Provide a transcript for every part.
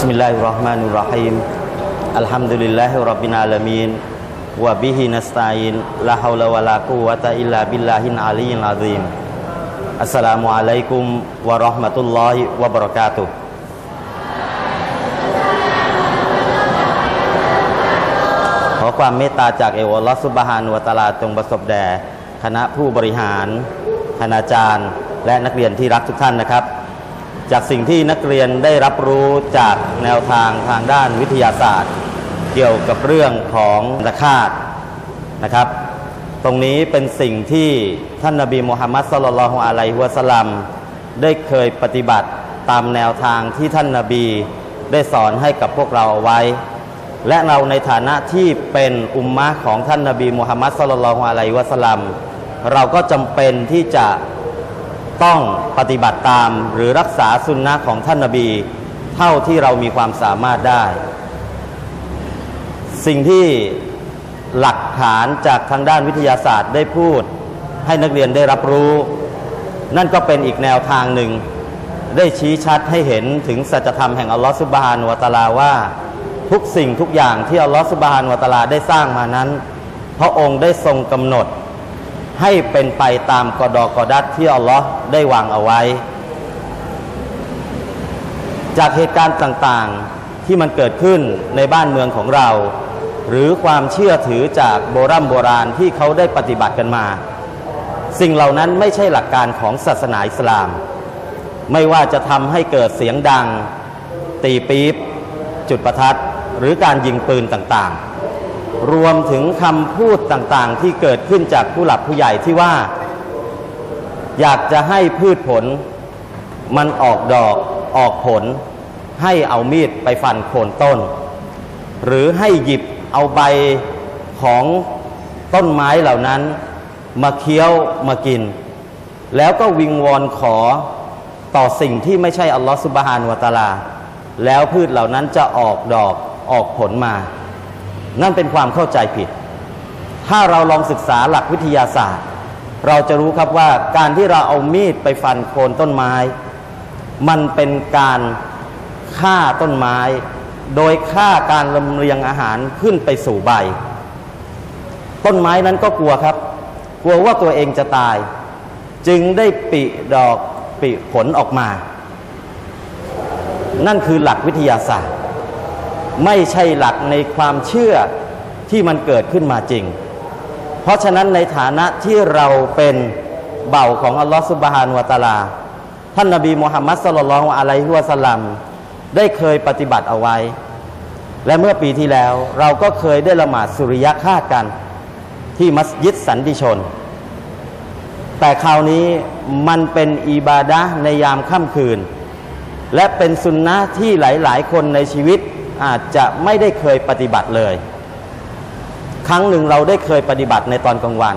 بسم الله الرحمن الرحيم الحمد لله رب العالمين وبه نستعين لا حول ولا قوة إلا بالله العلي العظيم السلام عليكم ورحمة الله وبركاته ขอความเมตตาจากเอวลอสุบฮานุวตลาจงประสบแด่คณะผู้บริหาร คณาจารย์ และนักเรียนที่รักทุกท่านนะครับ จากสิ่งที่นักเรียนได้รับรู้จากแนวทางทางด้านวิทยาศาสตร์ เกี่ยวกับเรื่องของตะคาตนะครับ ตรงนี้เป็นสิ่งที่ท่านนบีมุฮัมมัดสลลัลลอฮุอะลัยฮิวะสลัมได้เคยปฏิบัติตามแนวทางที่ท่านนาบีได้สอนให้กับพวกเราเอาไว้ และเราในฐานะที่เป็นอุมมะของท่านนาบีมุฮัมมัดสลลัลลอฮุอะลัยฮิวะสัลลัมเราก็จำเป็นที่จะ ต้องปฏิบัติตามหรือรักษาสุนนะของท่านนาบี เท่าที่เรามีความสามารถได้ สิ่งที่หลักฐานจากทางด้านวิทยาศาสตร์ได้พูด ให้นักเรียนได้รับรู้ นั่นก็เป็นอีกแนวทางหนึ่ง ได้ชี้ชัดให้เห็นถึงสัจธรรมแห่งอัลลอฮฺสุบฮานุวตาลาว่า ทุกสิ่งทุกอย่างที่อัลลอฮฺสุบฮานุวตาลาได้สร้างมานั้น พระองค์ได้ทรงกำหนด ให้เป็นไปตามกอดอกอดัตที่อัลลอฮ์ได้วางเอาไว้ จากเหตุการณ์ต่างๆที่มันเกิดขึ้นในบ้านเมืองของเรา หรือความเชื่อถือจากโบรโบราณที่เขาได้ปฏิบัติกันมา สิ่งเหล่านั้นไม่ใช่หลักการของศาสนาอิสลาม ไม่ว่าจะทำให้เกิดเสียงดัง ตีปี๊บจุดประทัดหรือการยิงปืนต่างๆ รวมถึงคำพูดต่างๆ ที่เกิดขึ้นจากผู้หลักผู้ใหญ่ที่ว่า อยากจะให้พืชผล มันออกดอกออกผล ให้เอามีดไปฟันโคนต้น หรือให้หยิบเอาใบของต้นไม้เหล่านั้น มาเคี้ยวมากิน แล้วก็วิงวอนขอต่อสิ่งที่ไม่ใช่อัลลอฮฺสุบฮานุวะตาลา แล้วพืชเหล่านั้นจะออกดอกออกผลมา นั่นเป็นความเข้าใจผิด ถ้าเราลองศึกษาหลักวิทยาศาสตร์ เราจะรู้ครับว่าการที่เราเอามีดไปฟันโคนต้นไม้ มันเป็นการฆ่าต้นไม้ โดยฆ่าการลำเลียงอาหารขึ้นไปสู่ใบ ต้นไม้นั้นก็กลัวครับ กลัวว่าตัวเองจะตาย จึงได้ปิดอกปิผลออกมา นั่นคือหลักวิทยาศาสตร์ ไม่ใช่หลักในความเชื่อที่มันเกิดขึ้นมาจริง เพราะฉะนั้นในฐานะที่เราเป็นเบ่าของอัลลอฮฺสุบฮานวะตาลา ท่านนบีมุฮัมมัดสลลัลอฮุอะลัยฮิวะสลัมได้เคยปฏิบัติเอาไว้ และเมื่อปีที่แล้วเราก็เคยได้ละหมาดสุริยะคากัน ที่มัสยิดสันติชน แต่คราวนี้มันเป็นอิบาดะในยามค่ำคืน และเป็นสุนนะที่หลาย ๆ คนในชีวิต อาจจะไม่ได้เคยปฏิบัติเลย ครั้งหนึ่งเราได้เคยปฏิบัติในตอนกลางวัน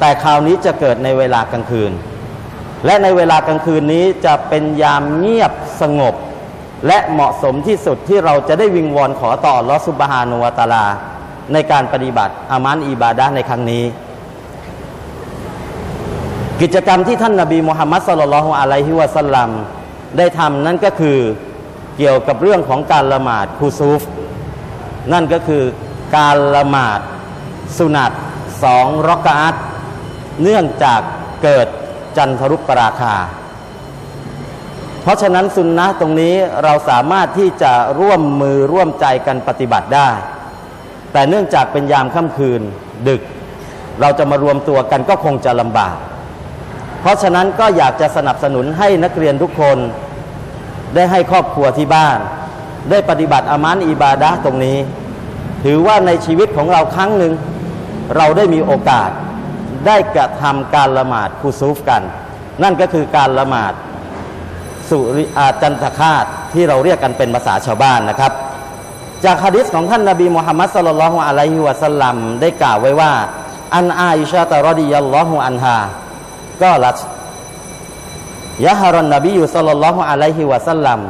แต่คราวนี้จะเกิดในเวลากลางคืน และในเวลากลางคืนนี้จะเป็นยามเงียบสงบ และเหมาะสมที่สุดที่เราจะได้วิงวอนขอต่อลอสุบฮานุวตาลา ในการปฏิบัติอามานอิบาดะในครั้งนี้กิจกรรมที่ท่านนาบีมุฮัมมัดสลลัลลอฮุอะลัยฮิวะสัลลัมได้ทำนั่นก็คือ เกี่ยวกับเรื่องของการละหมาดคูซูฟ นั่นก็คือการละหมาดสุนัตสองรอกาตเนื่องจากเกิดจันทรุปปราคา เพราะฉะนั้นสุนนะตรงนี้เราสามารถที่จะร่วมมือร่วมใจกันปฏิบัติได้ แต่เนื่องจากเป็นยามค่ำคืนดึก เราจะมารวมตัวกันก็คงจะลำบาก เพราะฉะนั้นก็อยากจะสนับสนุนให้นักเรียนทุกคน ได้ให้ครอบครัวที่บ้าน ได้ปฏิบัติอามานอิบาดะตรงนี้ ถือว่าในชีวิตของเราครั้งหนึ่ง เราได้มีโอกาสได้กระทำการละหมาดคูซูฟกัน นั่นก็คือการละหมาดสุริอาจันทคาตที่เราเรียกกันเป็นภาษาชาวบ้านนะครับ จากฮะดิษของท่านนบีมุฮัมมัดสลลัลฮุอะลัยฮิวะสัลลัมได้กล่าวไว้ว่า อันอาอิชาตะรดิยัลลอฮุอันฮาก็ลั ยะฮารอนนบีอยู่สลลัลลอฮุอะลัยฮิวะสัลลัม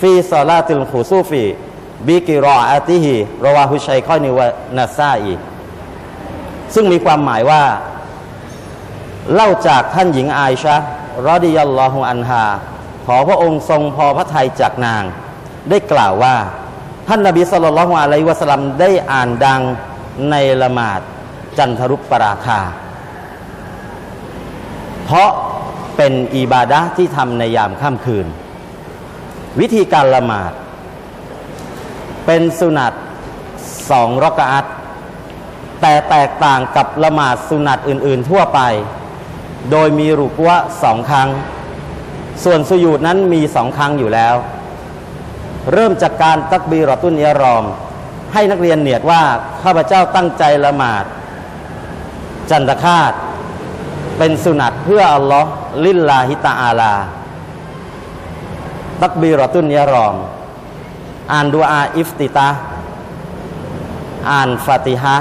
ฟีซอลาติลขุซูฟีบิกิรออาติฮิรอวาฮุชัยคอยนิวนาซาอีซึ่งมีความหมายว่า เล่าจากท่านหญิงอาอิชะรอดิยัลลอฮุอันฮา ขอพระองค์ทรงพอพระทัยจากนาง ได้กล่าวว่า ท่านนบีสุลต่านละฮ์อะลัยฮิวะสัลลัมได้อ่านดังในละหมาดจันทรุปปราคา เพราะ เป็นอิบาดะที่ทำในยามค่ำคืน วิธีการละหมาด เป็นสุนัตสองรอกอัตแต่แตกต่างกับละหมาดสุนัตอื่น ๆ ทั่วไป โดยมีรุกวะสองครั้ง ส่วนสุยูดนั้นมีสองครั้งอยู่แล้ว เริ่มจากการตักบีรอตุนยรอม ให้นักเรียนเนียดว่า ข้าพเจ้าตั้งใจละหมาด จันทคาตเป็นสุนัตเพื่ออัลลอฮ์ ลิลลาฮิตาอาลา ตักบีรอตุนยารอม อ่านดูอาอิฟติตาอ่านฟาติฮะ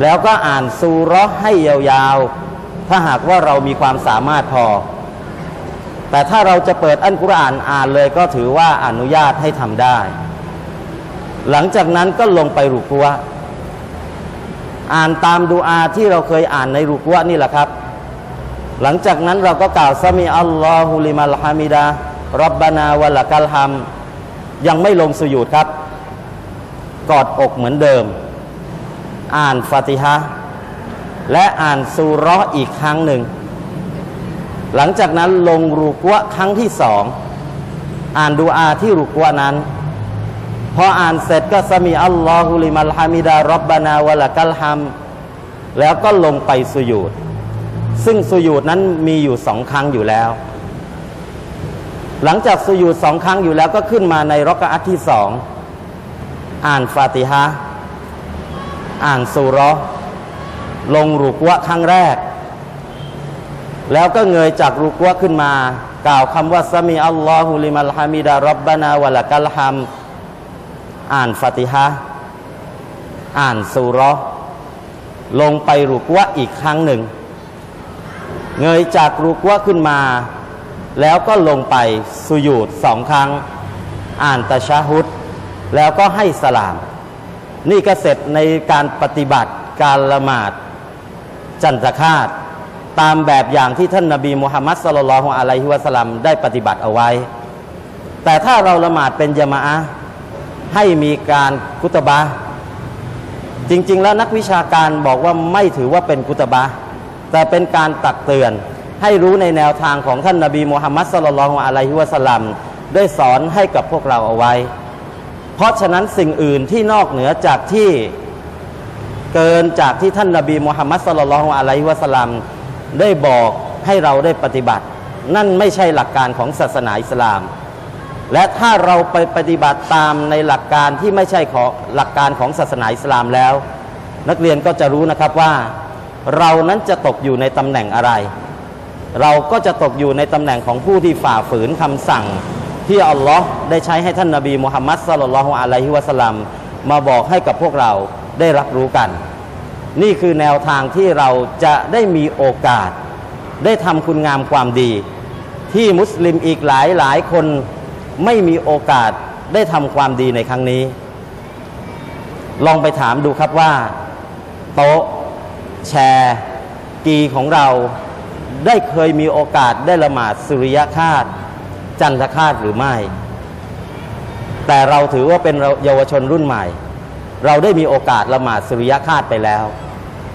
แล้วก็อ่านซูร์ให้ยาวๆ ถ้าหากว่าเรามีความสามารถพอ แต่ถ้าเราจะเปิดอันกุรอานอ่านเลยก็ถือว่าอนุญาตให้ทำได้ หลังจากนั้นก็ลงไปรุกัวะอ่านตามดูอาที่เราเคยอ่านในรุกัวะนี่แหละครับ หลังจากนั้นเราก็กล่าวซามีอัลลอฮุลิมัลฮามิดะรับบานาวะละกัลฮัมยังไม่ลงสุญูดครับ กอดอกเหมือนเดิม อ่านฟาติฮะและอ่านซูราะห์อีกครั้งหนึ่ง หลังจากนั้นลงรูกวะครั้งที่สองอ่านดูอาที่รูกวะนั้น พออ่านเสร็จก็สมีอัลลอฮุลิมัลฮามิดารับบานาวะละกัลฮัมแล้วก็ลงไปสุญูด ซึ่งสุญูดนั้นมีอยู่สองครั้งอยู่แล้ว หลังจากสุญูดสองครั้งอยู่แล้วก็ขึ้นมาในรักอัตที่สองอ่านฟาติฮะอ่านสุรลงรุกวะครั้งแรก แล้วก็เงยจากรุกวะขึ้นมา กล่าวคำว่าสมีอัลลอฮุลิมัลฮามิดารับบานาวะละกัลฮัมอ่านฟาติฮะอ่านสุรลงไปรุกวะอีกครั้งหนึ่ง เงยจากรุกวะขึ้นมา แล้วก็ลงไปสุยูดสองครั้ง อ่านตะชะฮุดแล้วก็ให้สลาม นี่ก็เสร็จในการปฏิบัติการละหมาดจันทคาตตามแบบอย่างที่ท่านนาบีมุฮัมมัดสลลัลลอฮุอะลัยฮิวะสลัมได้ปฏิบัติเอาไว้ แต่ถ้าเราละหมาดเป็นยะมาอะให้มีการกุตบะจริง ๆ แล้วนักวิชาการบอกว่าไม่ถือว่าเป็นกุตบะ แต่เป็นการตักเตือน ให้รู้ในแนวทางของท่านนาบีมุฮัมมัดสลลัลลอฮุอะลัยฮิวะสลัมได้สอนให้กับพวกเราเอาไว้ เพราะฉะนั้นสิ่งอื่นที่นอกเหนือจากที่เกินจากที่ท่านนาบีมุฮัมมัดสลลัลลอฮุอะลัยฮิวะสลลัมได้บอกให้เราได้ปฏิบัติ นั่นไม่ใช่หลักการของศาสนาอิสลาม และถ้าเราไปปฏิบัติตามในหลักการที่ไม่ใช่ของหลักการของศาสนาอิสลามแล้ว นักเรียนก็จะรู้นะครับว่า เรานั้นจะตกอยู่ในตำแหน่งอะไร เราก็จะตกอยู่ในตำแหน่งของผู้ที่ฝ่าฝืนคำสั่ง ที่อัลลอฮ์ได้ใช้ให้ท่านนาบีมุฮัมมัดสลลัลลอฮุอะลัยฮิวะสลลัมมาบอกให้กับพวกเราได้รับรู้กัน นี่คือแนวทางที่เราจะได้มีโอกาส ได้ทำคุณงามความดี ที่มุสลิมอีกหลายหลายคนไม่มีโอกาสได้ทำความดีในครั้งนี้ ลองไปถามดูครับว่า โต๊ะ แชร์กีของเราได้เคยมีโอกาสได้ละหมาดสุริยคาตจันทคาตหรือไม่ แต่เราถือว่าเป็นเยาวชนรุ่นใหม่ เราได้มีโอกาสละหมาดสุริยคาตไปแล้ว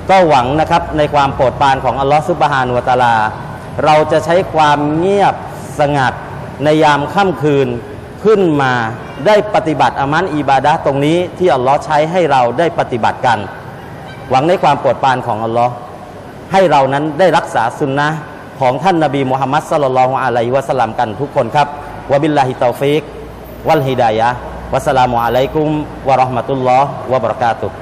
ก็หวังนะครับในความโปรดปรานของอัลลอฮฺซุบฮานุวะตะอาลา เราจะใช้ความเงียบสงัดในยามค่ำคืนขึ้นมาได้ปฏิบัติอามันอิบาดะตรงนี้ที่อัลลอฮ์ใช้ให้เราได้ปฏิบัติกัน หวังในความโปรดปรานของอัลลอฮ์ให้เรานั้นได้รักษาสุนนะของท่านนาบีมุฮัมมัดสลลัลลอฮุอะลัยฮิวะสัลลัมกันทุกคนครับวะบิลลาฮิตาฟิกวัลฮิดายะวัสสลามุอะลัยกุมวะราะห์มะตุลลอฮ์วะบะเราะกาตุฮ์